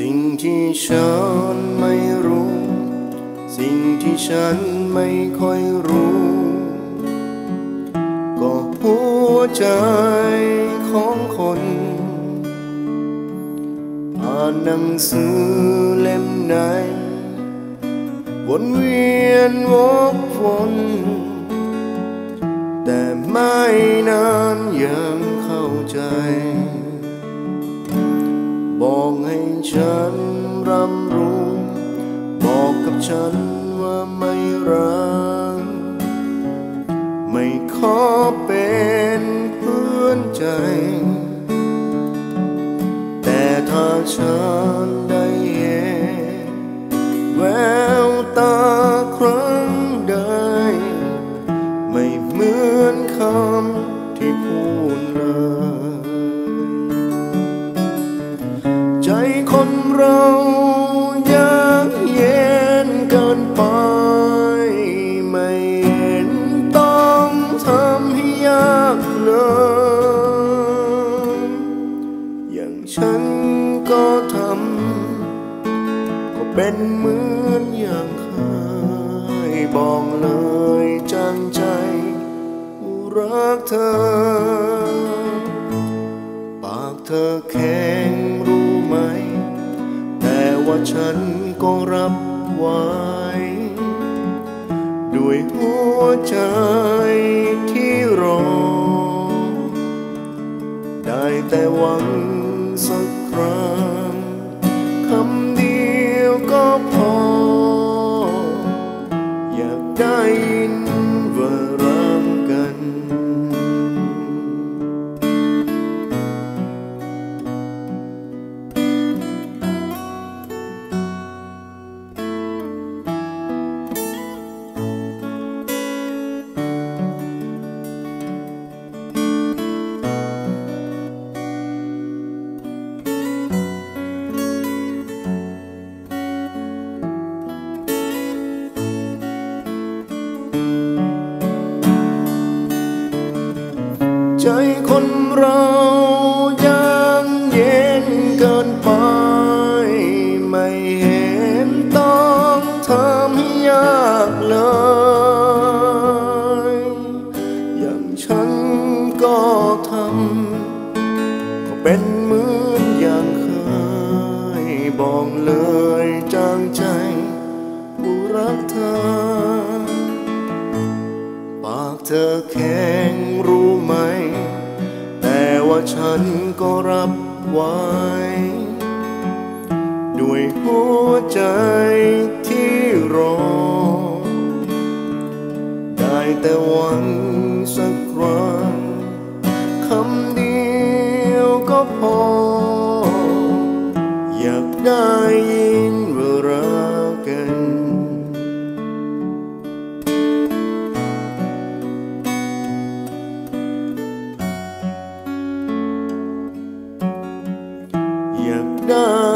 สิ่งที่ฉันไม่รู้ สิ่งที่ฉันไม่ค่อยรู้ ก็หัวใจของคนอ่านหนังสือเล่มไหน วนเวียนวกวนแต่ไม่นานยังเข้าใจ บอกให้ฉันรำรู้ บอกกับฉันว่าไม่รัก ไม่ขอเป็นเพื่อนใจ แต่ถ้าฉัน เรายากเย็นเกินไป ไม่เห็นต้องทำให้ยากเลยอย่างฉันก็ทำก็เป็นเหมือนอย่างเคยบอกเลยจังใจรักเธอ ปากเธอแข็งรู ว่าฉันก็รับไว้ ด้วยหัวใจที่รอ ได้แต่หวังสักครั้งคำเดียวก็พอ อยากได้ ใจคนเรายังเย็นเกินไป ไม่เห็นต้องทำให้ยากเลย อย่างฉันก็ทำก็เป็นเหมือนอย่างเคย บอกเลยจางใจผู้รักเธอ ปากเธอแข็ ก็รับไว้ ด้วยหัวใจที่รอ ได้แต่หวังสักครั้งคำเดียวก็พอ อยากได้ done.